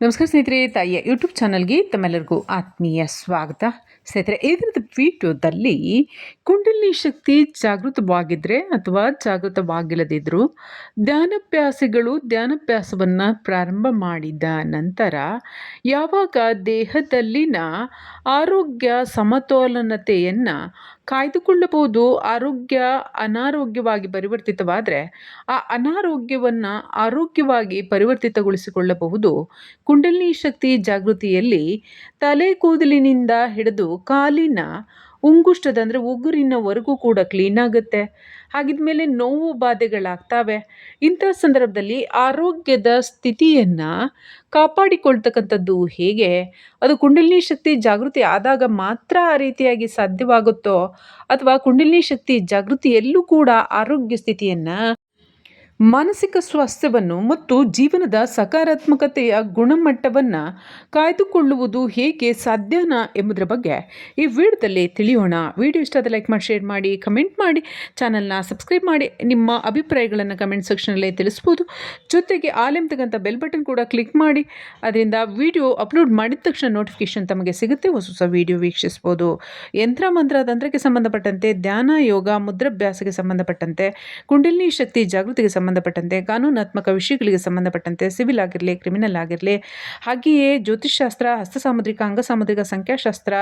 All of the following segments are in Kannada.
ನಮಸ್ಕಾರ ಸ್ನೇಹಿತರೆ, ತಾಯಿಯ ಯೂಟ್ಯೂಬ್ ಚಾನಲ್ಗೆ ತಮ್ಮೆಲ್ಲರಿಗೂ ಆತ್ಮೀಯ ಸ್ವಾಗತ. ಸ್ನೇಹಿತರೆ ಇದರದ ವಿಡಿಯೋದಲ್ಲಿ ಕುಂಡಲಿನಿ ಶಕ್ತಿ ಜಾಗೃತವಾಗಿದ್ದರೆ ಅಥವಾ ಜಾಗೃತವಾಗಿಲ್ಲದಿದ್ದರೂ ಧ್ಯಾನಾಭ್ಯಾಸಿಗಳು ಧ್ಯಾನಾಭ್ಯಾಸವನ್ನು ಪ್ರಾರಂಭ ಮಾಡಿದ ನಂತರ ಯಾವಾಗ ದೇಹದಲ್ಲಿನ ಆರೋಗ್ಯ ಸಮತೋಲನತೆಯನ್ನು ಕಾಯ್ದುಕೊಳ್ಳಬಹುದು. ಆರೋಗ್ಯ ಅನಾರೋಗ್ಯವಾಗಿ ಪರಿವರ್ತಿತವಾದರೆ ಆ ಅನಾರೋಗ್ಯವನ್ನು ಆರೋಗ್ಯವಾಗಿ ಪರಿವರ್ತಿತಗೊಳಿಸಿಕೊಳ್ಳಬಹುದು. ಕುಂಡಲಿನಿ ಶಕ್ತಿ ಜಾಗೃತಿಯಲ್ಲಿ ತಲೆ ಕೂದಲಿನಿಂದ ಹಿಡಿದು ಕಾಲಿನ ಉಂಗುಷ್ಟದ ಅಂದರೆ ಉಗುರಿನವರೆಗೂ ಕೂಡ ಕ್ಲೀನ್ ಆಗುತ್ತೆ. ಹಾಗಿದ್ಮೇಲೆ ನೋವು ಬಾಧೆಗಳಾಗ್ತವೆ. ಇಂಥ ಸಂದರ್ಭದಲ್ಲಿ ಆರೋಗ್ಯದ ಸ್ಥಿತಿಯನ್ನು ಕಾಪಾಡಿಕೊಳ್ತಕ್ಕಂಥದ್ದು ಹೇಗೆ? ಅದು ಕುಂಡಲಿನಿ ಶಕ್ತಿ ಜಾಗೃತಿ ಆದಾಗ ಮಾತ್ರ ಆ ರೀತಿಯಾಗಿ ಸಾಧ್ಯವಾಗುತ್ತೋ? ಅಥವಾ ಕುಂಡಲಿನಿ ಶಕ್ತಿ ಜಾಗೃತಿಯಲ್ಲೂ ಕೂಡ ಆರೋಗ್ಯ ಸ್ಥಿತಿಯನ್ನು ಮಾನಸಿಕ ಸ್ವಾಸ್ಥ್ಯವನ್ನು ಮತ್ತು ಜೀವನದ ಸಕಾರಾತ್ಮಕತೆಯ ಗುಣಮಟ್ಟವನ್ನು ಕಾಯ್ದುಕೊಳ್ಳುವುದು ಹೇಗೆ ಸಾಧ್ಯನಾ ಎಂಬುದರ ಬಗ್ಗೆ ಈ ವಿಡಿಯೋದಲ್ಲಿ ತಿಳಿಯೋಣ. ವಿಡಿಯೋ ಇಷ್ಟ ಲೈಕ್ ಮಾಡಿ ಶೇರ್ ಮಾಡಿ ಕಮೆಂಟ್ ಮಾಡಿ. ಚಾನಲ್ನ ಸಬ್ಸ್ಕ್ರೈಬ್ ಮಾಡಿ. ನಿಮ್ಮ ಅಭಿಪ್ರಾಯಗಳನ್ನು ಕಮೆಂಟ್ ಸೆಕ್ಷನಲ್ಲಿ ತಿಳಿಸ್ಬೋದು. ಜೊತೆಗೆ ಆಲೆಂತಕ್ಕಂಥ ಬೆಲ್ ಬಟನ್ ಕೂಡ ಕ್ಲಿಕ್ ಮಾಡಿ. ಅದರಿಂದ ವಿಡಿಯೋ ಅಪ್ಲೋಡ್ ಮಾಡಿದ ತಕ್ಷಣ ನೋಟಿಫಿಕೇಶನ್ ತಮಗೆ ಸಿಗುತ್ತೆ. ಹೊಸ ಹೊಸ ವಿಡಿಯೋ ವೀಕ್ಷಿಸ್ಬೋದು. ಯಂತ್ರ ಮಂತ್ರ ತಂತ್ರಕ್ಕೆ ಸಂಬಂಧಪಟ್ಟಂತೆ ಧ್ಯಾನ ಯೋಗ ಮುದ್ರಾಭ್ಯಾಸಕ್ಕೆ ಸಂಬಂಧಪಟ್ಟಂತೆ ಕುಂಡಲಿನಿ ಶಕ್ತಿ ಜಾಗೃತಿಗೆ ಸಂಬಂಧಪಟ್ಟಂತೆ, ಕಾನೂನಾತ್ಮಕ ವಿಷಯಗಳಿಗೆ ಸಂಬಂಧಪಟ್ಟಂತೆ, ಸಿವಿಲ್ ಆಗಿರಲಿ, ಕ್ರಿಮಿನಲ್ ಆಗಿರಲಿ, ಹಾಗೆಯೇ ಜ್ಯೋತಿಷ್ಶಾಸ್ತ್ರ, ಹಸ್ತಸಾಮುದ್ರಿಕ, ಅಂಗಸಾಮುದ್ರಿಕ, ಸಂಖ್ಯಾಶಾಸ್ತ್ರ,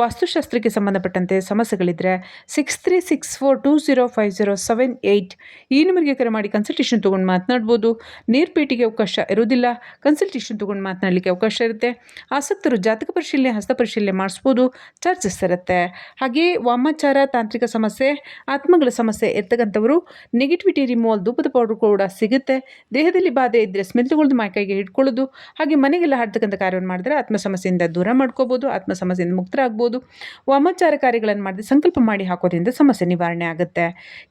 ವಾಸ್ತುಶಾಸ್ತ್ರಕ್ಕೆ ಸಂಬಂಧಪಟ್ಟಂತೆ ಸಮಸ್ಯೆಗಳಿದ್ದರೆ six three six four two zero five zero seven eight ಈ ನಂಬರ್ಗೆ ಕರೆ ಮಾಡಿ ಕನ್ಸಲ್ಟೇಷನ್ ತೊಗೊಂಡು ಮಾತನಾಡ್ಬೋದು. ನೇರ್ಪೇಟಿಗೆ ಅವಕಾಶ ಇರೋದಿಲ್ಲ ಕನ್ಸಲ್ಟೇಷನ್ ತೊಗೊಂಡು ಮಾತನಾಡಲಿಕ್ಕೆ ಅವಕಾಶ ಇರುತ್ತೆ. ಆಸಕ್ತರು ಜಾತಕ ಪರಿಶೀಲನೆ, ಹಸ್ತ ಪರಿಶೀಲನೆ ಮಾಡಿಸ್ಬೋದು. ಚಾರ್ಜಸ್ ಇರುತ್ತೆ. ಹಾಗೆಯೇ ವಾಮಾಚಾರ, ತಾಂತ್ರಿಕ ಸಮಸ್ಯೆ, ಆತ್ಮಗಳ ಸಮಸ್ಯೆ ಇರ್ತಕ್ಕಂಥವರು ನೆಗೆಟಿವಿಟಿ ರಿಮೂವಲ್ ಧೂಪದ ಪೌಡರ್ ಕೂಡ ಸಿಗುತ್ತೆ. ದೇಹದಲ್ಲಿ ಬಾಧೆ ಇದ್ದರೆ ಸ್ಮೆಲ್ತುಗಳದ್ದು ಮೈಕೈಗೆ ಹಿಡ್ಕೊಳ್ಳೋದು, ಹಾಗೆ ಮನೆಗೆಲ್ಲ ಹಾಡ್ತಕ್ಕಂಥ ಕಾರ್ಯವನ್ನು ಮಾಡಿದ್ರೆ ಆತ್ಮ ಸಮಸ್ಯೆಯಿಂದ ದೂರ ಮಾಡ್ಕೋಬೋದು ಆತ್ಮ ಸಮಸ್ಯೆಯಿಂದ ಮುಕ್ತರಾಗ್ಬೋದು. ವಾಮಚಾರ ಕಾರ್ಯಗಳನ್ನು ಮಾಡಿದ್ರೆ ಸಂಕಲ್ಪ ಮಾಡಿ ಹಾಕೋದ್ರಿಂದ ಸಮಸ್ಯೆ ನಿವಾರಣೆ ಆಗುತ್ತೆ.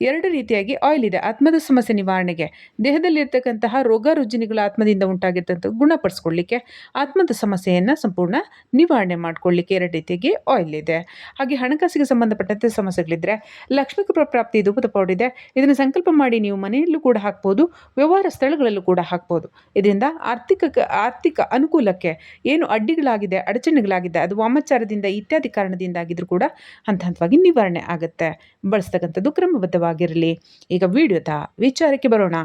ಎರಡು ರೀತಿಯಾಗಿ ಆಯಿಲ್ ಇದೆ. ಆತ್ಮದ ಸಮಸ್ಯೆ ನಿವಾರಣೆಗೆ ದೇಹದಲ್ಲಿರ್ತಕ್ಕಂತಹ ರೋಗ ರುಜಿನಿಗಳು ಆತ್ಮದಿಂದ ಉಂಟಾಗಿರ್ತಂಥ ಗುಣಪಡಿಸ್ಕೊಳ್ಳಿಕ್ಕೆ ಆತ್ಮದ ಸಮಸ್ಯೆಯನ್ನು ಸಂಪೂರ್ಣ ನಿವಾರಣೆ ಮಾಡ್ಕೊಳ್ಳಿಕ್ಕೆ ಎರಡು ರೀತಿಯಾಗಿ ಆಯಿಲ್ ಇದೆ. ಹಾಗೆ ಹಣಕಾಸಿಗೆ ಸಂಬಂಧಪಟ್ಟಂತೆ ಸಮಸ್ಯೆಗಳಿದ್ದರೆ ಲಕ್ಷ್ಮೀ ಕೃಪಾ ಪ್ರಾಪ್ತಿ ಧೂಪದ ಪೌಡರ್ ಇದೆ. ಇದನ್ನು ಸಂಕಲ್ಪ ಮಾಡಿ ನೀವು ಮನೆಯಲ್ಲೂ ಹಾಕ್ಬೋದು, ವ್ಯವಹಾರ ಸ್ಥಳಗಳಲ್ಲೂ ಕೂಡ ಹಾಕ್ಬೋದು. ಇದರಿಂದ ಆರ್ಥಿಕ ಆರ್ಥಿಕ ಅನುಕೂಲಕ್ಕೆ ಏನು ಅಡ್ಡಿಗಳಾಗಿದೆ, ಅಡಚಣೆಗಳಾಗಿದೆ, ಅದು ವಾಮಾಚಾರದಿಂದ ಇತ್ಯಾದಿ ಕಾರಣದಿಂದಾಗಿದ್ರೂ ಕೂಡ ಹಂತ ಹಂತವಾಗಿ ನಿವಾರಣೆ ಆಗುತ್ತೆ. ಬಳಸ್ತಕ್ಕಂಥದ್ದು ಕ್ರಮಬದ್ಧವಾಗಿರಲಿ. ಈಗ ವಿಡಿಯೋದ ವಿಚಾರಕ್ಕೆ ಬರೋಣ.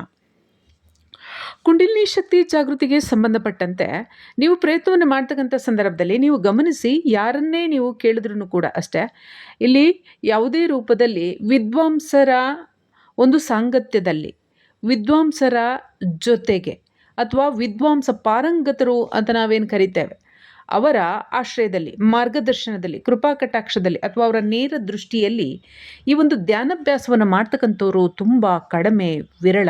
ಕುಂಡಲಿನಿ ಶಕ್ತಿ ಜಾಗೃತಿಗೆ ಸಂಬಂಧಪಟ್ಟಂತೆ ನೀವು ಪ್ರಯತ್ನವನ್ನು ಮಾಡ್ತಕ್ಕಂಥ ಸಂದರ್ಭದಲ್ಲಿ ನೀವು ಗಮನಿಸಿ, ಯಾರನ್ನೇ ನೀವು ಕೇಳಿದ್ರೂ ಕೂಡ ಅಷ್ಟೇ, ಇಲ್ಲಿ ಯಾವುದೇ ರೂಪದಲ್ಲಿ ವಿದ್ವಾಂಸರ ಒಂದು ಸಾಂಗತ್ಯದಲ್ಲಿ ವಿದ್ವಾಂಸರ ಜೊತೆಗೆ ಅಥವಾ ವಿದ್ವಾಂಸ ಪಾರಂಗತರು ಅಂತ ನಾವೇನು ಕರಿತೇವೆ? ಅವರ ಆಶ್ರಯದಲ್ಲಿ, ಮಾರ್ಗದರ್ಶನದಲ್ಲಿ, ಕೃಪಾ ಕಟಾಕ್ಷದಲ್ಲಿ ಅಥವಾ ಅವರ ನೇರ ದೃಷ್ಟಿಯಲ್ಲಿ ಈ ಒಂದು ಧ್ಯಾನಾಭ್ಯಾಸವನ್ನು ಮಾಡ್ತಕ್ಕಂಥವ್ರು ತುಂಬ ಕಡಿಮೆ ವಿರಳ.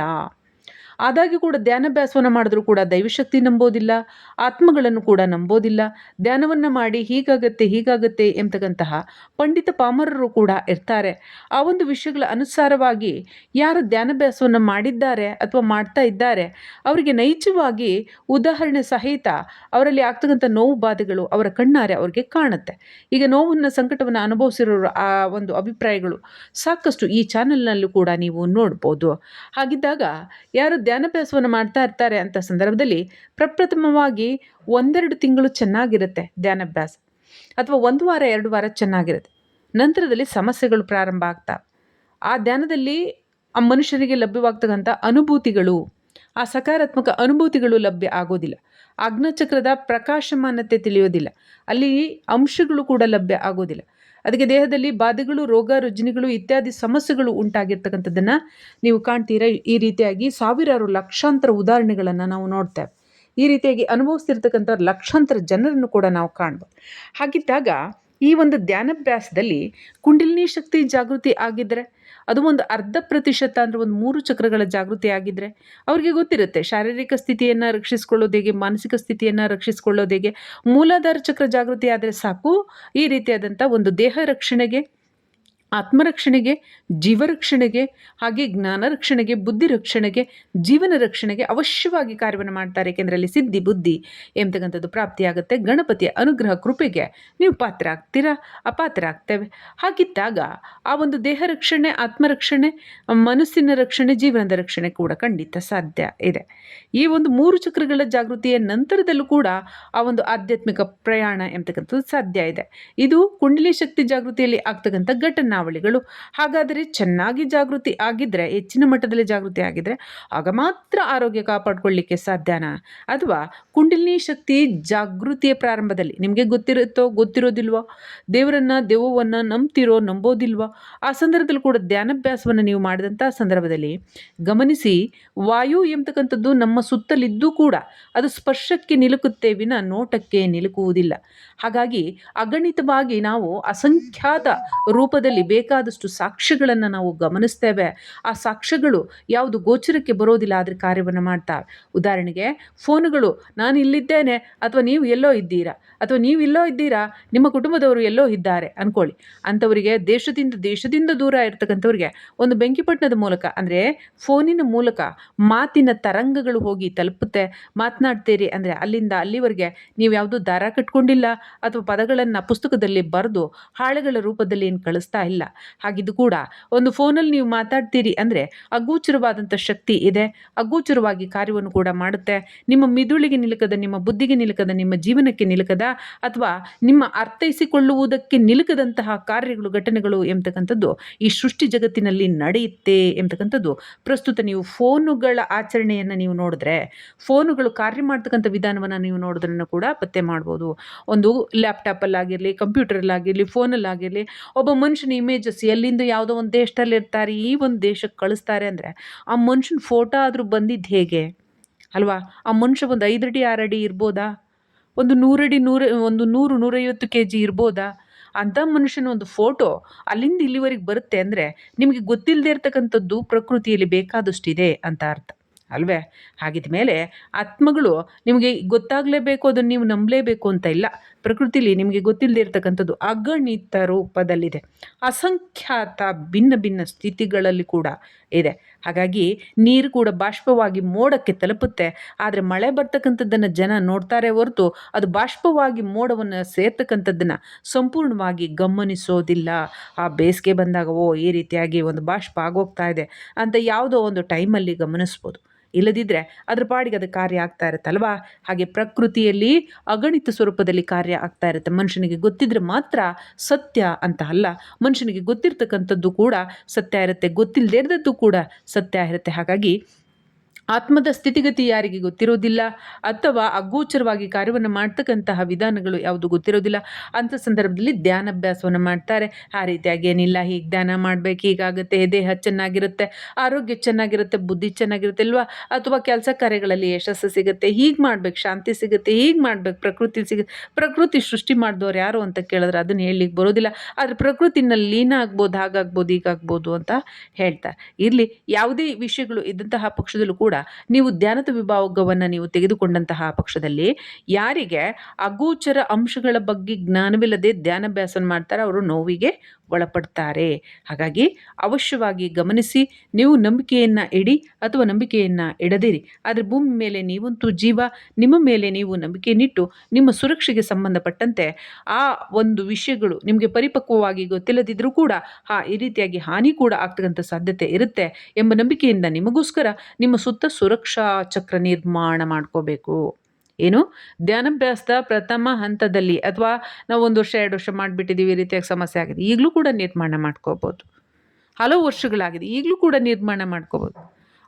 ಆದಾಗ್ಯೂ ಕೂಡ ಧ್ಯಾನಾಭ್ಯಾಸವನ್ನು ಮಾಡಿದ್ರೂ ಕೂಡ ದೈವಶಕ್ತಿ ನಂಬೋದಿಲ್ಲ, ಆತ್ಮಗಳನ್ನು ಕೂಡ ನಂಬೋದಿಲ್ಲ. ಧ್ಯಾನವನ್ನು ಮಾಡಿ ಹೀಗಾಗತ್ತೆ ಹೀಗಾಗತ್ತೆ ಎಂಬತಕ್ಕಂತಹ ಪಂಡಿತ ಪಾಮರರು ಕೂಡ ಇರ್ತಾರೆ. ಆ ಒಂದು ವಿಷಯಗಳ ಅನುಸಾರವಾಗಿ ಯಾರು ಧ್ಯಾನಾಭ್ಯಾಸವನ್ನು ಮಾಡಿದ್ದಾರೆ ಅಥವಾ ಮಾಡ್ತಾ ಇದ್ದಾರೆ, ಅವರಿಗೆ ನೈಜವಾಗಿ ಉದಾಹರಣೆ ಸಹಿತ ಅವರಲ್ಲಿ ಆಗ್ತಕ್ಕಂಥ ನೋವು ಬಾಧೆಗಳು ಅವರ ಕಣ್ಣಾರೆ ಅವರಿಗೆ ಕಾಣುತ್ತೆ. ಈಗ ನೋವನ್ನು ಸಂಕಟವನ್ನು ಅನುಭವಿಸಿರೋರು ಆ ಒಂದು ಅಭಿಪ್ರಾಯಗಳು ಸಾಕಷ್ಟು ಈ ಚಾನೆಲ್ನಲ್ಲೂ ಕೂಡ ನೀವು ನೋಡ್ಬೋದು. ಹಾಗಿದ್ದಾಗ ಯಾರು ಧ್ಯಾನಾಭ್ಯಾಸವನ್ನು ಮಾಡ್ತಾ ಇರ್ತಾರೆ ಅಂತ ಸಂದರ್ಭದಲ್ಲಿ ಪ್ರಪ್ರಥಮವಾಗಿ ಒಂದೆರಡು ತಿಂಗಳು ಚೆನ್ನಾಗಿರುತ್ತೆ ಧ್ಯಾನಾಭ್ಯಾಸ ಅಥವಾ ಒಂದು ವಾರ, ಎರಡು ವಾರ ಚೆನ್ನಾಗಿರುತ್ತೆ. ನಂತರದಲ್ಲಿ ಸಮಸ್ಯೆಗಳು ಪ್ರಾರಂಭ ಆಗ್ತಾವೆ ಆ ಧ್ಯಾನದಲ್ಲಿ ಆ ಮನುಷ್ಯರಿಗೆ ಲಭ್ಯವಾಗ್ತಕ್ಕಂಥ ಅನುಭೂತಿಗಳು, ಆ ಸಕಾರಾತ್ಮಕ ಅನುಭೂತಿಗಳು ಲಭ್ಯ ಆಗೋದಿಲ್ಲ. ಅಗ್ನಚಕ್ರದ ಪ್ರಕಾಶಮಾನತೆ ತಿಳಿಯೋದಿಲ್ಲ. ಅಲ್ಲಿ ಅಂಶಗಳು ಕೂಡ ಲಭ್ಯ ಆಗೋದಿಲ್ಲ. ಅದಕ್ಕೆ ದೇಹದಲ್ಲಿ ಬಾಧೆಗಳು, ರೋಗ, ರುಜಿನಿಗಳು ಇತ್ಯಾದಿ ಸಮಸ್ಯೆಗಳು ಉಂಟಾಗಿರ್ತಕ್ಕಂಥದ್ದನ್ನು ನೀವು ಕಾಣ್ತೀರಾ? ಈ ರೀತಿಯಾಗಿ ಸಾವಿರಾರು ಲಕ್ಷಾಂತರ ಉದಾಹರಣೆಗಳನ್ನು ನಾವು ನೋಡ್ತೇವೆ ಈ ರೀತಿಯಾಗಿ ಅನುಭವಿಸ್ತಿರ್ತಕ್ಕಂಥ ಲಕ್ಷಾಂತರ ಜನರನ್ನು ಕೂಡ ನಾವು ಕಾಣ್ಬೋದು. ಹಾಗಿದ್ದಾಗ ಈ ಒಂದು ಧ್ಯಾನಾಭ್ಯಾಸದಲ್ಲಿ ಕುಂಡಲಿನಿ ಶಕ್ತಿ ಜಾಗೃತಿ ಆಗಿದ್ದರೆ ಅದು ಒಂದು ಅರ್ಧ ಪ್ರತಿಶತ ಅಂದರೆ ಒಂದು ಮೂರು ಚಕ್ರಗಳ ಜಾಗೃತಿ ಆಗಿದ್ದರೆ ಅವರಿಗೆ ಗೊತ್ತಿರುತ್ತೆ ಶಾರೀರಿಕ ಸ್ಥಿತಿಯನ್ನು ರಕ್ಷಿಸ್ಕೊಳ್ಳೋದು ಹೇಗೆ, ಮಾನಸಿಕ ಸ್ಥಿತಿಯನ್ನು ರಕ್ಷಿಸ್ಕೊಳ್ಳೋದು ಹೇಗೆ, ಮೂಲಾಧಾರ ಚಕ್ರ ಜಾಗೃತಿ ಆದರೆ ಸಾಕು, ಈ ರೀತಿಯಾದಂಥ ಒಂದು ದೇಹ ರಕ್ಷಣೆಗೆ ಆತ್ಮರಕ್ಷಣೆಗೆ, ಜೀವರಕ್ಷಣೆಗೆ, ಹಾಗೆ ಜ್ಞಾನ ರಕ್ಷಣೆಗೆ ಬುದ್ಧಿ ರಕ್ಷಣೆಗೆ ಜೀವನ ರಕ್ಷಣೆಗೆ ಅವಶ್ಯವಾಗಿ ಕಾರ್ಯವನ್ನು ಮಾಡ್ತಾರೆ. ಏಕೆಂದರೆ ಅಲ್ಲಿ ಸಿದ್ಧಿ, ಬುದ್ಧಿ ಎಂಬತಕ್ಕಂಥದ್ದು ಪ್ರಾಪ್ತಿಯಾಗುತ್ತೆ. ಗಣಪತಿಯ ಅನುಗ್ರಹ, ಕೃಪೆಗೆ ನೀವು ಪಾತ್ರ ಆಗ್ತೀರಾ ಅಪಾತ್ರ ಆಗ್ತೇವೆ ಹಾಗಿದ್ದಾಗ ಆ ಒಂದು ದೇಹ ರಕ್ಷಣೆ, ಆತ್ಮರಕ್ಷಣೆ, ಮನಸ್ಸಿನ ರಕ್ಷಣೆ, ಜೀವನದ ರಕ್ಷಣೆ ಕೂಡ ಖಂಡಿತ ಸಾಧ್ಯ ಇದೆ. ಈ ಒಂದು ಮೂರು ಚಕ್ರಗಳ ಜಾಗೃತಿಯ ನಂತರದಲ್ಲೂ ಕೂಡ ಆ ಒಂದು ಆಧ್ಯಾತ್ಮಿಕ ಪ್ರಯಾಣ ಎಂಬತಕ್ಕಂಥದ್ದು ಸಾಧ್ಯ ಇದೆ. ಇದು ಕುಂಡಲಿ ಶಕ್ತಿ ಜಾಗೃತಿಯಲ್ಲಿ ಆಗ್ತಕ್ಕಂಥ ಘಟನಾವಳಿಗಳು ಹಾಗಾದರೆ ಚೆನ್ನಾಗಿ ಜಾಗೃತಿ ಆಗಿದ್ದರೆ ಹೆಚ್ಚಿನ ಮಟ್ಟದಲ್ಲಿ ಜಾಗೃತಿ ಆಗಿದ್ದರೆ ಆಗ ಮಾತ್ರ ಆರೋಗ್ಯ ಕಾಪಾಡಿಕೊಳ್ಳಿಕ್ಕೆ ಸಾಧ್ಯನಾ? ಅಥವಾ ಕುಂಡಲಿನಿ ಶಕ್ತಿ ಜಾಗೃತಿಯ ಪ್ರಾರಂಭದಲ್ಲಿ ನಿಮಗೆ ಗೊತ್ತಿರುತ್ತೋ, ಗೊತ್ತಿರೋದಿಲ್ವೋ? ದೇವರನ್ನು ದೇವವನ್ನು ನಂಬ್ತಿರೋ, ನಂಬೋದಿಲ್ವೋ? ಆ ಸಂದರ್ಭದಲ್ಲಿ ಕೂಡ ಧ್ಯಾನಾಭ್ಯಾಸವನ್ನು ನೀವು ಮಾಡಿದಂಥ ಸಂದರ್ಭದಲ್ಲಿ ಗಮನಿಸಿ, ವಾಯು ಎಂಬತಕ್ಕಂಥದ್ದು ನಮ್ಮ ಸುತ್ತಲಿದ್ದೂ ಕೂಡ ಅದು ಸ್ಪರ್ಶಕ್ಕೆ ನಿಲುಕುತ್ತೆ ವಿನ ನೋಟಕ್ಕೆ ನಿಲುಕುವುದಿಲ್ಲ. ಹಾಗಾಗಿ ಅಗಣಿತವಾಗಿ ನಾವು ಅಸಂಖ್ಯಾತ ರೂಪದಲ್ಲಿ ಬೇಕಾದಷ್ಟು ಸಾಕ್ಷ್ಯಗಳನ್ನು ನಾವು ಗಮನಿಸ್ತೇವೆ. ಆ ಸಾಕ್ಷ್ಯಗಳು ಯಾವುದು ಗೋಚರಕ್ಕೆ ಬರೋದಿಲ್ಲ, ಆದರೆ ಕಾರ್ಯವನ್ನು ಮಾಡ್ತಾವೆ. ಉದಾಹರಣೆಗೆ, ಫೋನುಗಳು, ನಾನು ಇಲ್ಲಿದ್ದೇನೆ, ಅಥವಾ ನೀವು ಎಲ್ಲೋ ಇದ್ದೀರಾ, ಅಥವಾ ನೀವು ಎಲ್ಲೋ ಇದ್ದೀರಾ, ನಿಮ್ಮ ಕುಟುಂಬದವರು ಎಲ್ಲೋ ಇದ್ದಾರೆ ಅಂದ್ಕೊಳ್ಳಿ ಅಂಥವರಿಗೆ ದೇಶದಿಂದ ದೇಶದಿಂದ ದೂರ ಇರ್ತಕ್ಕಂಥವ್ರಿಗೆ ಒಂದು ಬೆಂಕಿಪಟ್ಟಣದ ಮೂಲಕ, ಅಂದರೆ ಫೋನಿನ ಮೂಲಕ ಮಾತಿನ ತರಂಗಗಳು ಹೋಗಿ ತಲುಪುತ್ತೆ. ಮಾತನಾಡ್ತೀರಿ ಅಂದರೆ ಅಲ್ಲಿಂದ ಅಲ್ಲಿವರೆಗೆ ನೀವು ಯಾವುದೂ ದಾರ ಕಟ್ಕೊಂಡಿಲ್ಲ, ಅಥವಾ ಪದಗಳನ್ನು ಪುಸ್ತಕದಲ್ಲಿ ಬರೆದು, ಹಾಳೆಗಳ ರೂಪದಲ್ಲಿ ಏನು ಕಳಿಸ್ತಾ ಇಲ್ಲ. ಹಾಗಿದ್ದು ಕೂಡ ಒಂದು ಫೋನಲ್ಲಿ ನೀವು ಮಾತಾಡ್ತೀರಿ ಅಂದರೆ ಅಗೋಚರವಾದಂಥ ಶಕ್ತಿ ಇದೆ. ಅಗೋಚರವಾಗಿ ಕಾರ್ಯವನ್ನು ಕೂಡ ಮಾಡುತ್ತೆ. ನಿಮ್ಮ ಮಿದುಳಿಗೆ ನಿಲುಕದ, ನಿಮ್ಮ ಬುದ್ಧಿಗೆ ನಿಲುಕದ, ನಿಮ್ಮ ಜೀವನಕ್ಕೆ ನಿಲುಕದ ಅಥವಾ ನಿಮ್ಮ ಅರ್ಥೈಸಿಕೊಳ್ಳುವುದಕ್ಕೆ ನಿಲುಕದಂತಹ ಕಾರ್ಯಗಳು, ಘಟನೆಗಳು ಎಂಬತಕ್ಕಂಥದ್ದು ಈ ಸೃಷ್ಟಿ ಜಗತ್ತಿನಲ್ಲಿ ನಡೆಯುತ್ತೆ ಎಂಬತಕ್ಕಂಥದ್ದು. ಪ್ರಸ್ತುತ ನೀವು ಫೋನುಗಳ ಆಚರಣೆಯನ್ನು ನೀವು ನೋಡಿದ್ರೆ ಫೋನುಗಳು ಕಾರ್ಯ ಮಾಡ್ತಕ್ಕಂಥ ವಿಧಾನವನ್ನು ನೀವು ನೋಡೋದನ್ನು ಕೂಡ ಪತ್ತೆ ಮಾಡ್ಬೋದು. ಒಂದು ಲ್ಯಾಪ್ಟಾಪಲ್ಲಾಗಿರಲಿ ಕಂಪ್ಯೂಟರಲ್ಲಾಗಿರಲಿ ಫೋನಲ್ಲಾಗಿರಲಿ ಒಬ್ಬ ಮನುಷ್ಯನ ಇಮೇಜಸ್ ಎಲ್ಲಿಂದ ಯಾವುದೋ ಒಂದು ದೇಶದಲ್ಲಿ ಇರ್ತಾರೆ, ಈ ಒಂದು ದೇಶಕ್ಕೆ ಕಳಿಸ್ತಾರೆ ಅಂದರೆ ಆ ಮನುಷ್ಯನ ಫೋಟೋ ಆದರೂ ಬಂದಿದ್ದು ಹೇಗೆ? ಅಲ್ವಾ? ಆ ಮನುಷ್ಯ ಒಂದು ಐದು ಅಡಿ ಆರು ಅಡಿ ಇರ್ಬೋದಾ? ಒಂದು ನೂರಡಿ, ನೂರ, ಒಂದು ನೂರು, ನೂರೈವತ್ತು ಕೆ ಜಿ ಇರ್ಬೋದಾ? ಅಂಥ ಮನುಷ್ಯನ ಒಂದು ಫೋಟೋ ಅಲ್ಲಿಂದ ಇಲ್ಲಿವರೆಗೆ ಬರುತ್ತೆ ಅಂದರೆ ನಿಮಗೆ ಗೊತ್ತಿಲ್ಲದೆ ಇರ್ತಕ್ಕಂಥದ್ದು ಪ್ರಕೃತಿಯಲ್ಲಿ ಬೇಕಾದಷ್ಟಿದೆ ಅಂತ ಅರ್ಥ. ಅಲ್ವೇ? ಹಾಗಿದ ಮೇಲೆ ಆತ್ಮಗಳು ನಿಮಗೆ ಗೊತ್ತಾಗಲೇಬೇಕು, ಅದನ್ನು ನೀವು ನಂಬಲೇಬೇಕು ಅಂತ ಇಲ್ಲ. ಪ್ರಕೃತಿಲಿ ನಿಮಗೆ ಗೊತ್ತಿಲ್ಲದೆ ಇರತಕ್ಕಂಥದ್ದು ಅಗಣಿತ ರೂಪದಲ್ಲಿದೆ. ಅಸಂಖ್ಯಾತ ಭಿನ್ನ ಭಿನ್ನ ಸ್ಥಿತಿಗಳಲ್ಲಿ ಕೂಡ ಇದೆ. ಹಾಗಾಗಿ ನೀರು ಕೂಡ ಬಾಷ್ಪವಾಗಿ ಮೋಡಕ್ಕೆ ತಲುಪುತ್ತೆ. ಆದರೆ ಮಳೆ ಬರ್ತಕ್ಕಂಥದ್ದನ್ನು ಜನ ನೋಡ್ತಾರೆ ಹೊರತು ಅದು ಬಾಷ್ಪವಾಗಿ ಮೋಡವನ್ನು ಸೇರ್ತಕ್ಕಂಥದ್ದನ್ನು ಸಂಪೂರ್ಣವಾಗಿ ಗಮನಿಸೋದಿಲ್ಲ. ಆ ಬೇಸಿಗೆ ಬಂದಾಗ, ಓ, ಈ ರೀತಿಯಾಗಿ ಒಂದು ಬಾಷ್ಪ ಆಗೋಗ್ತಾ ಇದೆ ಅಂತ ಯಾವುದೋ ಒಂದು ಟೈಮಲ್ಲಿ ಗಮನಿಸ್ಬೋದು. ಇಲ್ಲದಿದ್ದರೆ ಅದ್ರ ಪಾಡಿಗೆ ಅದು ಕಾರ್ಯ ಆಗ್ತಾ ಇರುತ್ತಲ್ವಾ? ಹಾಗೆ ಪ್ರಕೃತಿಯಲ್ಲಿ ಅಗಣಿತ ಸ್ವರೂಪದಲ್ಲಿ ಕಾರ್ಯ ಆಗ್ತಾ ಇರುತ್ತೆ. ಮನುಷ್ಯನಿಗೆ ಗೊತ್ತಿದ್ರೆ ಮಾತ್ರ ಸತ್ಯ ಅಂತ ಅಲ್ಲ. ಮನುಷ್ಯನಿಗೆ ಗೊತ್ತಿರ್ತಕ್ಕಂಥದ್ದು ಕೂಡ ಸತ್ಯ ಇರುತ್ತೆ. ಗೊತ್ತಿಲ್ಲದೇ ಇರೋದದ್ದು ಕೂಡ ಸತ್ಯ ಇರುತ್ತೆ. ಹಾಗಾಗಿ ಆತ್ಮದ ಸ್ಥಿತಿಗತಿ ಯಾರಿಗೆ ಗೊತ್ತಿರೋದಿಲ್ಲ ಅಥವಾ ಅಗೋಚರವಾಗಿ ಕಾರ್ಯವನ್ನು ಮಾಡ್ತಕ್ಕಂತಹ ವಿಧಾನಗಳು ಯಾವುದು ಗೊತ್ತಿರೋದಿಲ್ಲ. ಅಂಥ ಸಂದರ್ಭದಲ್ಲಿ ಧ್ಯಾನಾಭ್ಯಾಸವನ್ನು ಮಾಡ್ತಾರೆ. ಆ ರೀತಿಯಾಗಿ ಏನಿಲ್ಲ, ಹೀಗೆ ಧ್ಯಾನ ಮಾಡಬೇಕು, ಹೀಗಾಗುತ್ತೆ, ದೇಹ ಚೆನ್ನಾಗಿರುತ್ತೆ, ಆರೋಗ್ಯ ಚೆನ್ನಾಗಿರುತ್ತೆ, ಬುದ್ಧಿ ಚೆನ್ನಾಗಿರುತ್ತೆ ಅಲ್ವಾ? ಅಥವಾ ಕೆಲಸ ಕಾರ್ಯಗಳಲ್ಲಿ ಯಶಸ್ಸು ಸಿಗುತ್ತೆ, ಹೀಗೆ ಮಾಡ್ಬೇಕು, ಶಾಂತಿ ಸಿಗುತ್ತೆ, ಹೀಗೆ ಮಾಡ್ಬೇಕು, ಪ್ರಕೃತಿ ಸಿಗುತ್ತೆ. ಪ್ರಕೃತಿ ಸೃಷ್ಟಿ ಮಾಡಿದವ್ರು ಯಾರು ಅಂತ ಕೇಳಿದ್ರೆ ಅದನ್ನು ಹೇಳಲಿಕ್ಕೆ ಬರೋದಿಲ್ಲ. ಆದರೆ ಪ್ರಕೃತಿನಲ್ಲಿ ಲೀನ ಆಗ್ಬೋದು, ಹಾಗಾಗ್ಬೋದು, ಹೀಗಾಗ್ಬೋದು ಅಂತ ಹೇಳ್ತಾರೆ. ಇರಲಿ, ಯಾವುದೇ ವಿಷಯಗಳು ಇದ್ದಂತಹ ಪಕ್ಷದಲ್ಲೂ ಕೂಡ ನೀವು ಧ್ಯಾನದ ವಿಭಾಗವನ್ನು ನೀವು ತೆಗೆದುಕೊಂಡಂತಹ ಪಕ್ಷದಲ್ಲಿ ಯಾರಿಗೆ ಅಗೋಚರ ಅಂಶಗಳ ಬಗ್ಗೆ ಜ್ಞಾನವಿಲ್ಲದೆ ಧ್ಯಾನಾಭ್ಯಾಸ ಮಾಡ್ತಾರೆ ಅವರು ನೋವಿಗೆ ಒಳಪಡ್ತಾರೆ. ಹಾಗಾಗಿ ಅವಶ್ಯವಾಗಿ ಗಮನಿಸಿ, ನೀವು ನಂಬಿಕೆಯನ್ನು ಇಡಿ ಅಥವಾ ನಂಬಿಕೆಯನ್ನು ಇಡದಿರಿ. ಆದರೆ ಭೂಮಿ ಮೇಲೆ ನೀವಂತೂ ಜೀವ, ನಿಮ್ಮ ಮೇಲೆ ನೀವು ನಂಬಿಕೆಯನ್ನಿಟ್ಟು ನಿಮ್ಮ ಸುರಕ್ಷೆಗೆ ಸಂಬಂಧಪಟ್ಟಂತೆ ಆ ಒಂದು ವಿಷಯಗಳು ನಿಮಗೆ ಪರಿಪಕ್ವವಾಗಿ ಗೊತ್ತಿಲ್ಲದಿದ್ದರೂ ಕೂಡ, ಹಾ, ಈ ರೀತಿಯಾಗಿ ಹಾನಿ ಕೂಡ ಆಗ್ತಕ್ಕಂಥ ಸಾಧ್ಯತೆ ಇರುತ್ತೆ ಎಂಬ ನಂಬಿಕೆಯಿಂದ ನಿಮಗೋಸ್ಕರ ನಿಮ್ಮ ಸುತ್ತ ಸುರಕ್ಷಾ ಚಕ್ರ ನಿರ್ಮಾಣ ಮಾಡ್ಕೋಬೇಕು. ಏನು? ಧ್ಯಾನಾಭ್ಯಾಸದ ಪ್ರಥಮ ಹಂತದಲ್ಲಿ ಅಥವಾ ನಾವು ಒಂದು ವರ್ಷ, ಎರಡು ವರ್ಷ ಮಾಡಿಬಿಟ್ಟಿದ್ದೀವಿ, ಈ ರೀತಿಯಾಗಿ ಸಮಸ್ಯೆ ಆಗಿದೆ. ಈಗಲೂ ಕೂಡ ನಿರ್ಮಾಣ ಮಾಡ್ಕೋಬೋದು. ಹಲವು ವರ್ಷಗಳಾಗಿದೆ, ಈಗಲೂ ಕೂಡ ನಿರ್ಮಾಣ ಮಾಡ್ಕೋಬೋದು.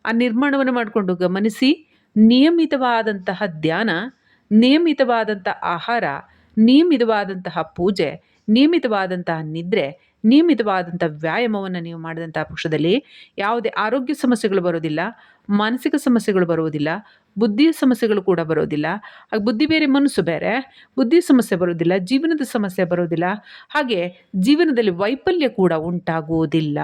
ಆ ನಿರ್ಮಾಣವನ್ನು ಮಾಡಿಕೊಂಡು ಗಮನಿಸಿ, ನಿಯಮಿತವಾದಂತಹ ಧ್ಯಾನ ನಿಯಮಿತವಾದಂಥ ಆಹಾರ, ನಿಯಮಿತವಾದಂತಹ ಪೂಜೆ, ನಿಯಮಿತವಾದಂತಹ ನಿದ್ರೆ ನಿಯಮಿತವಾದಂಥ ವ್ಯಾಯಾಮವನ್ನು ನೀವು ಮಾಡಿದಂಥ ಪಕ್ಷದಲ್ಲಿ ಯಾವುದೇ ಆರೋಗ್ಯ ಸಮಸ್ಯೆಗಳು ಬರೋದಿಲ್ಲ, ಮಾನಸಿಕ ಸಮಸ್ಯೆಗಳು ಬರುವುದಿಲ್ಲ ಬುದ್ಧಿಯ ಸಮಸ್ಯೆಗಳು ಕೂಡ ಬರೋದಿಲ್ಲ ಹಾಗೆ ಬುದ್ಧಿ ಬೇರೆ ಮನಸ್ಸು ಬೇರೆ, ಬುದ್ಧಿ ಸಮಸ್ಯೆ ಬರೋದಿಲ್ಲ ಜೀವನದ ಸಮಸ್ಯೆ ಬರೋದಿಲ್ಲ ಹಾಗೆ ಜೀವನದಲ್ಲಿ ವೈಫಲ್ಯ ಕೂಡ ಉಂಟಾಗುವುದಿಲ್ಲ.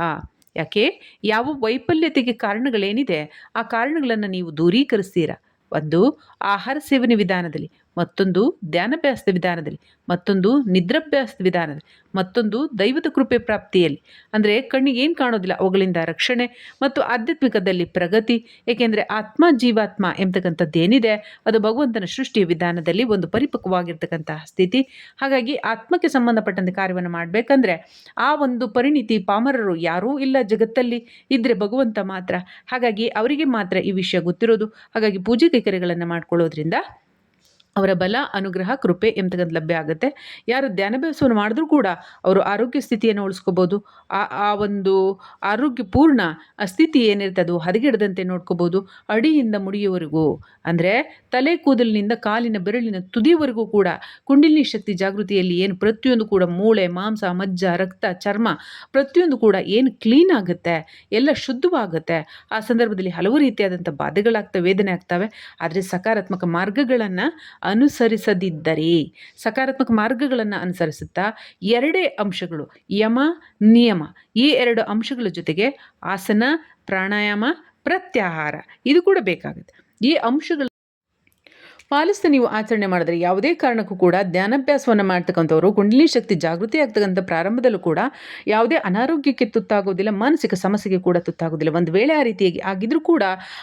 ಯಾಕೆ? ಯಾವ ವೈಫಲ್ಯತೆಗೆ ಕಾರಣಗಳೇನಿದೆ? ಆ ಕಾರಣಗಳನ್ನು ನೀವು ದೂರೀಕರಿಸ್ತೀರಾ? ಒಂದು ಆಹಾರ ಸೇವನೆ ವಿಧಾನದಲ್ಲಿ ಮತ್ತೊಂದು ಧ್ಯಾನಾಭ್ಯಾಸದ ವಿಧಾನದಲ್ಲಿ, ಮತ್ತೊಂದು ನಿದ್ರಾಭ್ಯಾಸದ ವಿಧಾನದಲ್ಲಿ, ಮತ್ತೊಂದು ದೈವದ ಕೃಪೆ ಪ್ರಾಪ್ತಿಯಲ್ಲಿ. ಅಂದರೆ ಕಣ್ಣಿಗೆ ಏನು ಕಾಣೋದಿಲ್ಲ, ಅವುಗಳಿಂದ ರಕ್ಷಣೆ ಮತ್ತು ಆಧ್ಯಾತ್ಮಿಕದಲ್ಲಿ ಪ್ರಗತಿ. ಏಕೆಂದರೆ ಆತ್ಮ ಜೀವಾತ್ಮ ಎಂಬತಕ್ಕಂಥದ್ದು ಏನಿದೆ, ಅದು ಭಗವಂತನ ಸೃಷ್ಟಿಯ ವಿಧಾನದಲ್ಲಿ ಒಂದು ಪರಿಪಕ್ವವಾಗಿರ್ತಕ್ಕಂತಹ ಸ್ಥಿತಿ. ಹಾಗಾಗಿ ಆತ್ಮಕ್ಕೆ ಸಂಬಂಧಪಟ್ಟಂತೆ ಕಾರ್ಯವನ್ನು ಮಾಡಬೇಕಂದ್ರೆ ಆ ಒಂದು ಪರಿಣಿತಿ ಪಾಮರರು ಯಾರೂ ಇಲ್ಲ ಜಗತ್ತಲ್ಲಿ ಇದ್ದರೆ ಭಗವಂತ ಮಾತ್ರ. ಹಾಗಾಗಿ ಅವರಿಗೆ ಮಾತ್ರ ಈ ವಿಷಯ ಗೊತ್ತಿರೋದು. ಹಾಗಾಗಿ ಪೂಜೆ ಕೈಕರ್ಯಗಳನ್ನು ಮಾಡ್ಕೊಳ್ಳೋದ್ರಿಂದ ಅವರ ಬಲ, ಅನುಗ್ರಹ, ಕೃಪೆ ಎಂಬತಕ್ಕಂಥ ಲಭ್ಯ ಆಗುತ್ತೆ. ಯಾರು ಧ್ಯಾನಾಭ್ಯಾಸವನ್ನು ಮಾಡಿದ್ರೂ ಕೂಡ ಅವರು ಆರೋಗ್ಯ ಸ್ಥಿತಿಯನ್ನು ಉಳಿಸ್ಕೋಬೋದು. ಆ ಆ ಒಂದು ಆರೋಗ್ಯಪೂರ್ಣ ಸ್ಥಿತಿ ಏನಿರುತ್ತೆ ಅದು ಹದಗೆಡದಂತೆ ನೋಡ್ಕೋಬೋದು. ಅಡಿಯಿಂದ ಮುಡಿಯವರೆಗೂ ಅಂದರೆ ತಲೆ ಕೂದಲಿನಿಂದ ಕಾಲಿನ ಬೆರಳಿನ ತುದಿಯವರೆಗೂ ಕೂಡ ಕುಂಡಿಲಿನಿ ಶಕ್ತಿ ಜಾಗೃತಿಯಲ್ಲಿ ಏನು ಪ್ರತಿಯೊಂದು ಕೂಡ ಮೂಳೆ, ಮಾಂಸ, ಮಜ್ಜ, ರಕ್ತ, ಚರ್ಮ ಪ್ರತಿಯೊಂದು ಕೂಡ ಏನು ಕ್ಲೀನ್ ಆಗುತ್ತೆ, ಎಲ್ಲ ಶುದ್ಧವಾಗುತ್ತೆ. ಆ ಸಂದರ್ಭದಲ್ಲಿ ಹಲವು ರೀತಿಯಾದಂಥ ಬಾಧೆಗಳಾಗ್ತವೆ, ವೇದನೆ ಆಗ್ತವೆ. ಆದರೆ ಸಕಾರಾತ್ಮಕ ಮಾರ್ಗಗಳನ್ನು ಅನುಸರಿಸದಿದ್ದರೆ ಸಕಾರಾತ್ಮಕ ಮಾರ್ಗಗಳನ್ನು ಅನುಸರಿಸುತ್ತಾ ಎರಡೇ ಅಂಶಗಳು ಯಮ, ನಿಯಮ ಈ ಎರಡು ಅಂಶಗಳ ಜೊತೆಗೆ ಆಸನ, ಪ್ರಾಣಾಯಾಮ, ಪ್ರತ್ಯಾಹಾರ ಇದು ಕೂಡ ಬೇಕಾಗುತ್ತೆ. ಈ ಅಂಶಗಳು ಪಾಲಿಸ್ತಾ ನೀವು ಆಚರಣೆ ಮಾಡಿದ್ರೆ ಯಾವುದೇ ಕಾರಣಕ್ಕೂ ಕೂಡ ಧ್ಯಾನಾಭ್ಯಾಸವನ್ನು ಮಾಡ್ತಕ್ಕಂಥವ್ರು, ಕುಂಡಲಿ ಶಕ್ತಿ ಜಾಗೃತಿ ಆಗ್ತಕ್ಕಂಥ ಪ್ರಾರಂಭದಲ್ಲೂ ಕೂಡ ಯಾವುದೇ ಅನಾರೋಗ್ಯಕ್ಕೆ ತುತ್ತಾಗೋದಿಲ್ಲ, ಮಾನಸಿಕ ಸಮಸ್ಯೆಗೆ ಕೂಡ ತುತ್ತಾಗೋದಿಲ್ಲ. ಒಂದು ವೇಳೆ ಆ ರೀತಿಯಾಗಿ ಆಗಿದ್ರೂ ಕೂಡ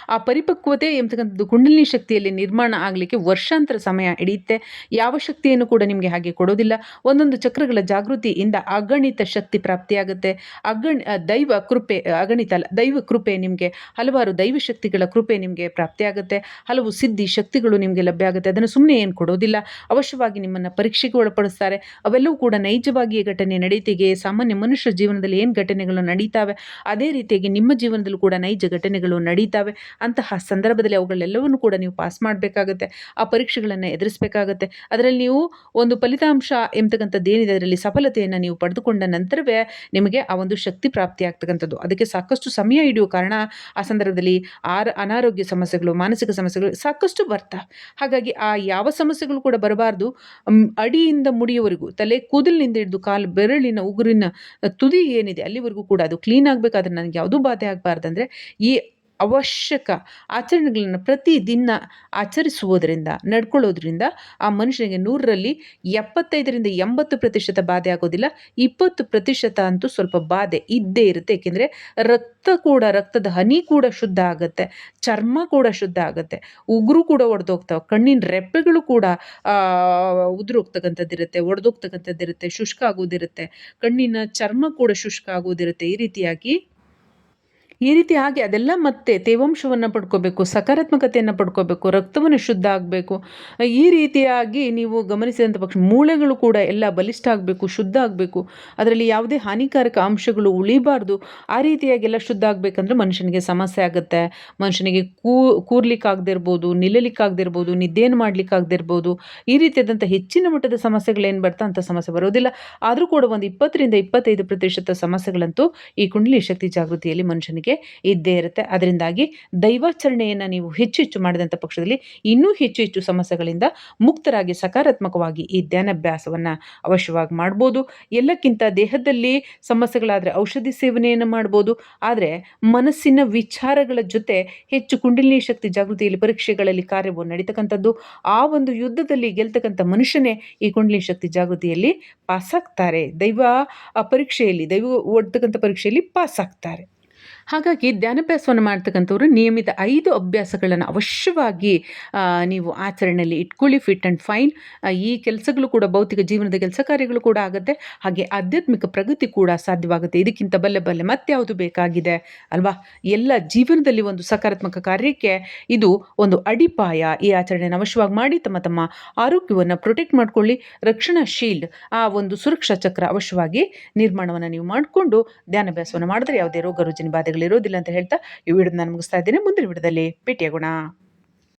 ಆ ಪರಿಪಕ್ವತೆ ಎಂಬತಕ್ಕಂಥದ್ದು ಕುಂಡಲಿನಿ ಶಕ್ತಿಯಲ್ಲಿ ನಿರ್ಮಾಣ ಆಗಲಿಕ್ಕೆ ವರ್ಷಾಂತರ ಸಮಯ ಹಿಡಿಯುತ್ತೆ. ಯಾವ ಶಕ್ತಿಯನ್ನು ಕೂಡ ನಿಮಗೆ ಹಾಗೆ ಕೊಡೋದಿಲ್ಲ. ಒಂದೊಂದು ಚಕ್ರಗಳ ಜಾಗೃತಿಯಿಂದ ಅಗಣಿತ ಶಕ್ತಿ ಪ್ರಾಪ್ತಿಯಾಗುತ್ತೆ. ಅಗಣ ದೈವ ಕೃಪೆ ಅಗಣಿತ ಅಲ್ಲ, ದೈವ ಕೃಪೆ ನಿಮಗೆ, ಹಲವಾರು ದೈವ ಶಕ್ತಿಗಳ ಕೃಪೆ ನಿಮಗೆ ಪ್ರಾಪ್ತಿಯಾಗುತ್ತೆ. ಹಲವು ಸಿದ್ಧಿ ಶಕ್ತಿಗಳು ನಿಮಗೆ ಲಭ್ಯ ಆಗುತ್ತೆ. ಅದನ್ನು ಸುಮ್ಮನೆ ಏನು ಕೊಡೋದಿಲ್ಲ. ಅವಶ್ಯವಾಗಿ ನಿಮ್ಮನ್ನು ಪರೀಕ್ಷೆಗೆ ಒಳಪಡಿಸ್ತಾರೆ. ಅವೆಲ್ಲವೂ ಕೂಡ ನೈಜವಾಗಿ ಘಟನೆ ನಡೀತಿಗೆ ಸಾಮಾನ್ಯ ಮನುಷ್ಯ ಜೀವನದಲ್ಲಿ ಏನು ಘಟನೆಗಳು ನಡೀತಾವೆ, ಅದೇ ರೀತಿಯಾಗಿ ನಿಮ್ಮ ಜೀವನದಲ್ಲೂ ಕೂಡ ನೈಜ ಘಟನೆಗಳು ನಡೀತಾವೆ. ಅಂತಹ ಸಂದರ್ಭದಲ್ಲಿ ಅವುಗಳೆಲ್ಲವನ್ನು ಕೂಡ ನೀವು ಪಾಸ್ ಮಾಡಬೇಕಾಗುತ್ತೆ. ಆ ಪರೀಕ್ಷೆಗಳನ್ನು ಎದುರಿಸಬೇಕಾಗುತ್ತೆ. ಅದರಲ್ಲಿ ನೀವು ಒಂದು ಫಲಿತಾಂಶ ಎಂಬತಕ್ಕಂಥದ್ದು ಏನಿದೆ, ಅದರಲ್ಲಿ ಸಫಲತೆಯನ್ನು ನೀವು ಪಡೆದುಕೊಂಡ ನಂತರವೇ ನಿಮಗೆ ಆ ಒಂದು ಶಕ್ತಿ ಪ್ರಾಪ್ತಿ ಆಗ್ತಕ್ಕಂಥದ್ದು. ಅದಕ್ಕೆ ಸಾಕಷ್ಟು ಸಮಯ ಹಿಡಿಯುವ ಕಾರಣ ಆ ಸಂದರ್ಭದಲ್ಲಿ ಆರ, ಅನಾರೋಗ್ಯ ಸಮಸ್ಯೆಗಳು, ಮಾನಸಿಕ ಸಮಸ್ಯೆಗಳು ಸಾಕಷ್ಟು ಬರ್ತಾವೆ. ಹಾಗಾಗಿ ಆ ಯಾವ ಸಮಸ್ಯೆಗಳು ಕೂಡ ಬರಬಾರ್ದು. ಅಡಿಯಿಂದ ಮುಡಿಯವರೆಗೂ, ತಲೆ ಕೂದಲಿನಿಂದ ಹಿಡಿದು ಕಾಲು ಬೆರಳಿನ ಉಗುರಿನ ತುದಿ ಏನಿದೆ ಅಲ್ಲಿವರೆಗೂ ಕೂಡ ಅದು ಕ್ಲೀನ್ ಆಗಬೇಕಾದ್ರೆ ನನಗೆ ಯಾವುದೂ ಬಾಧೆ ಆಗಬಾರ್ದಂದ್ರೆ ಈ ಅವಶ್ಯಕ ಆಚರಣೆಗಳನ್ನು ಪ್ರತಿದಿನ ಆಚರಿಸುವುದರಿಂದ ನಡ್ಕೊಳ್ಳೋದ್ರಿಂದ ಆ ಮನುಷ್ಯನಿಗೆ ನೂರರಲ್ಲಿ ಎಪ್ಪತ್ತೈದರಿಂದ ಎಂಬತ್ತು ಪ್ರತಿಶತ ಬಾಧೆ ಆಗೋದಿಲ್ಲ. ಇಪ್ಪತ್ತು ಪ್ರತಿಶತ ಅಂತೂ ಸ್ವಲ್ಪ ಬಾಧೆ ಇದ್ದೇ ಇರುತ್ತೆ. ಏಕೆಂದರೆ ರಕ್ತ ಕೂಡ, ರಕ್ತದ ಹನಿ ಕೂಡ ಶುದ್ಧ ಆಗುತ್ತೆ, ಚರ್ಮ ಕೂಡ ಶುದ್ಧ ಆಗುತ್ತೆ, ಉಗುರು ಕೂಡ ಒಡೆದೋಗ್ತಾವೆ, ಕಣ್ಣಿನ ರೆಪ್ಪೆಗಳು ಕೂಡ ಉದುರು ಹೋಗ್ತಕ್ಕಂಥದ್ದಿರುತ್ತೆ ಒಡೆದೋಗ್ತಕ್ಕಂಥದ್ದಿರುತ್ತೆ ಶುಷ್ಕ ಆಗೋದಿರುತ್ತೆ ಕಣ್ಣಿನ ಚರ್ಮ ಕೂಡ ಶುಷ್ಕ ಆಗೋದಿರುತ್ತೆ ಈ ರೀತಿಯಾಗಿ ಈ ರೀತಿ ಹಾಗೆ ಅದೆಲ್ಲ ಮತ್ತೆ ತೇವಾಂಶವನ್ನು ಪಡ್ಕೋಬೇಕು, ಸಕಾರಾತ್ಮಕತೆಯನ್ನು ಪಡ್ಕೋಬೇಕು, ರಕ್ತವನ್ನು ಶುದ್ಧ ಆಗಬೇಕು. ಈ ರೀತಿಯಾಗಿ ನೀವು ಗಮನಿಸಿದಂಥ ಪಕ್ಷ ಮೂಳೆಗಳು ಕೂಡ ಎಲ್ಲ ಬಲಿಷ್ಠ ಆಗಬೇಕು, ಶುದ್ಧ ಆಗಬೇಕು. ಅದರಲ್ಲಿ ಯಾವುದೇ ಹಾನಿಕಾರಕ ಅಂಶಗಳು ಉಳಿಬಾರ್ದು. ಆ ರೀತಿಯಾಗಿ ಎಲ್ಲ ಶುದ್ಧ ಆಗಬೇಕಂದ್ರೆ ಮನುಷ್ಯನಿಗೆ ಸಮಸ್ಯೆ ಆಗುತ್ತೆ. ಮನುಷ್ಯನಿಗೆ ಕೂ, ಕೂರ್ಲಿಕ್ಕಾಗದಿರ್ಬೋದು, ನಿಲ್ಲಲಿಕ್ಕಾಗದಿರ್ಬೋದು ನಿದ್ದೇನು ಇರ್ಬೋದು ನಿದ್ದೆಯನ್ನು ಮಾಡಲಿಕ್ಕಾಗದೇ ಇರ್ಬೋದು ಈ ರೀತಿಯಾದಂಥ ಹೆಚ್ಚಿನ ಮಟ್ಟದ ಸಮಸ್ಯೆಗಳೇನು ಬರ್ತಾ ಅಂಥ ಸಮಸ್ಯೆ ಬರೋದಿಲ್ಲ. ಆದರೂ ಕೂಡ ಒಂದು ಇಪ್ಪತ್ತರಿಂದ ಇಪ್ಪತ್ತೈದು ಪ್ರತಿಶತ ಸಮಸ್ಯೆಗಳಂತೂ ಈ ಕುಂಡಲಿ ಶಕ್ತಿ ಜಾಗೃತಿಯಲ್ಲಿ ಮನುಷ್ಯನಿಗೆ ಇದ್ದೇ ಇರುತ್ತೆ. ಅದರಿಂದಾಗಿ ದೈವಾಚರಣೆಯನ್ನು ನೀವು ಹೆಚ್ಚು ಹೆಚ್ಚು ಮಾಡಿದಂಥ ಪಕ್ಷದಲ್ಲಿ ಇನ್ನೂ ಹೆಚ್ಚು ಹೆಚ್ಚು ಸಮಸ್ಯೆಗಳಿಂದ ಮುಕ್ತರಾಗಿ ಸಕಾರಾತ್ಮಕವಾಗಿ ಈ ಧ್ಯಾನಾಭ್ಯಾಸವನ್ನು ಅವಶ್ಯವಾಗಿ ಮಾಡ್ಬೋದು. ಎಲ್ಲಕ್ಕಿಂತ ದೇಹದಲ್ಲಿ ಸಮಸ್ಯೆಗಳಾದರೆ ಔಷಧಿ ಸೇವನೆಯನ್ನು ಮಾಡ್ಬೋದು. ಆದರೆ ಮನಸ್ಸಿನ ವಿಚಾರಗಳ ಜೊತೆ ಹೆಚ್ಚು ಕುಂಡಲಿನಿ ಶಕ್ತಿ ಜಾಗೃತಿಯಲ್ಲಿ ಪರೀಕ್ಷೆಗಳಲ್ಲಿ ಕಾರ್ಯವು ನಡೀತಕ್ಕಂಥದ್ದು. ಆ ಒಂದು ಯುದ್ಧದಲ್ಲಿ ಗೆಲ್ತಕ್ಕಂಥ ಮನುಷ್ಯನೇ ಈ ಕುಂಡಲಿನಿ ಶಕ್ತಿ ಜಾಗೃತಿಯಲ್ಲಿ ಪಾಸಾಗ್ತಾರೆ. ದೈವ ಪರೀಕ್ಷೆಯಲ್ಲಿ, ದೈವ ಓಡ್ತಕ್ಕಂಥ ಪರೀಕ್ಷೆಯಲ್ಲಿ ಪಾಸ್ ಆಗ್ತಾರೆ ಹಾಗಾಗಿ ಧ್ಯಾನಾಭ್ಯಾಸವನ್ನು ಮಾಡ್ತಕ್ಕಂಥವ್ರು ನಿಯಮಿತ ಐದು ಅಭ್ಯಾಸಗಳನ್ನು ಅವಶ್ಯವಾಗಿ ನೀವು ಆಚರಣೆಯಲ್ಲಿ ಇಟ್ಕೊಳ್ಳಿ ಫಿಟ್ ಆ್ಯಂಡ್ ಫೈನ್ ಈ ಕೆಲಸಗಳು ಕೂಡ ಭೌತಿಕ ಜೀವನದ ಕೆಲಸ ಕಾರ್ಯಗಳು ಕೂಡ ಆಗುತ್ತೆ. ಹಾಗೆ ಆಧ್ಯಾತ್ಮಿಕ ಪ್ರಗತಿ ಕೂಡ ಸಾಧ್ಯವಾಗುತ್ತೆ. ಇದಕ್ಕಿಂತ ಬಲ್ಲೆ ಬಲ್ಲೆ ಮತ್ಯಾವುದು ಬೇಕಾಗಿದೆ, ಅಲ್ವಾ? ಎಲ್ಲ ಜೀವನದಲ್ಲಿ ಒಂದು ಸಕಾರಾತ್ಮಕ ಕಾರ್ಯಕ್ಕೆ ಇದು ಒಂದು ಅಡಿಪಾಯ. ಈ ಆಚರಣೆಯನ್ನು ಅವಶ್ಯವಾಗಿ ಮಾಡಿ ತಮ್ಮ ತಮ್ಮ ಆರೋಗ್ಯವನ್ನು ಪ್ರೊಟೆಕ್ಟ್ ಮಾಡ್ಕೊಳ್ಳಿ. ರಕ್ಷಣಾ ಶೀಲ್ಡ್ ಆ ಒಂದು ಸುರಕ್ಷಾ ಚಕ್ರ ಅವಶ್ಯವಾಗಿ ನಿರ್ಮಾಣವನ್ನು ನೀವು ಮಾಡಿಕೊಂಡು ಧ್ಯಾನಾಭ್ಯಾಸವನ್ನು ಮಾಡಿದ್ರೆ ಯಾವುದೇ ರೋಗ ರುಜಿನ ಬಾಧೆ ಇರೋದಿಲ್ಲ ಅಂತ ಹೇಳ್ತಾ ಈ ವಿಡಿಯೋ ನಾನು ಮುಗಿಸ್ತಾ ಇದ್ದೇನೆ. ಮುಂದಿನ ವಿಡಿಯೋದಲ್ಲಿ ಭೇಟಿಯಾಗೋಣ.